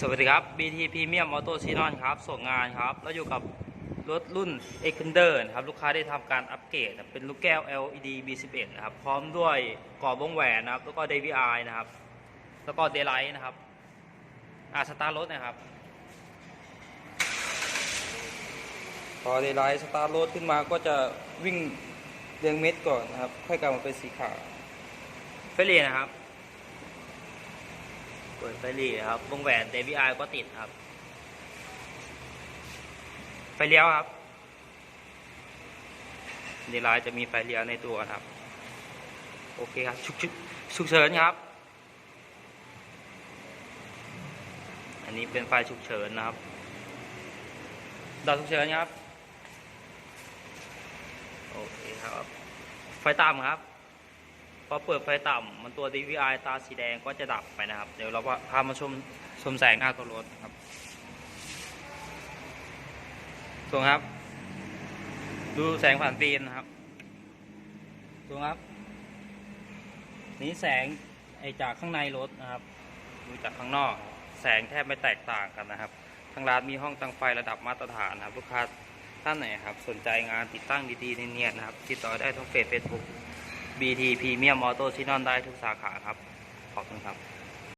สวัสดีครับ BT Premium Auto c i n o n ครับ ส่งงานครับแล้วอยู่กับรถรุ่น e x p a n d e r นะครับ ลูกค้าได้ทำการอัปเกรดเป็นลูกแก้ว LED B11 นะครับ พร้อมด้วยกรอบวงแหวนนะครับ แล้วก็ DVI นะครับ แล้วก็ Daylight นะครับอาสตาร์รถนะครับ พอ Daylight สตาร์รถขึ้นมาก็จะวิ่งเรียงเม็ดก่อนนะครับ ค่อยกลับมาเป็นสีขาวเฟรนลี่นะครับ เปิดไฟหลีครับ วงแหวน DVI ก็ติดครับ ไฟเลี้ยวครับดีไลน์จะมีไฟเลี้ยวในตัวครับ โอเคครับฉุกฉุกฉุกเฉินครับ อันนี้เป็นไฟฉุกเฉินนะครับดอกฉุกเฉินครับ โอเคครับ ไฟต่ำครับ พอเปิดไฟต่ำมันตัว DVI ตาสีแดงก็จะดับไปนะครับ เดี๋ยวเราพามาชมชมแสงหน้าตัวรถครับส่งครับ ดูแสงผ่านฟิล์มนะครับดูครับ นี่แสงไอจากข้างในรถนะครับ ดูจากข้างนอก แสงแทบไม่แตกต่างกันนะครับ ทางร้านมีห้องตั้งไฟระดับมาตรฐานนะครับ ลูกค้าท่านไหนครับ สนใจงานติดตั้งดีๆเนียนๆนะครับ ติดต่อได้ทั้งเฟซเฟซบุ๊ก BT Premium Auto ชินอนได้ทุกสาขาครับ ขอบคุณครับ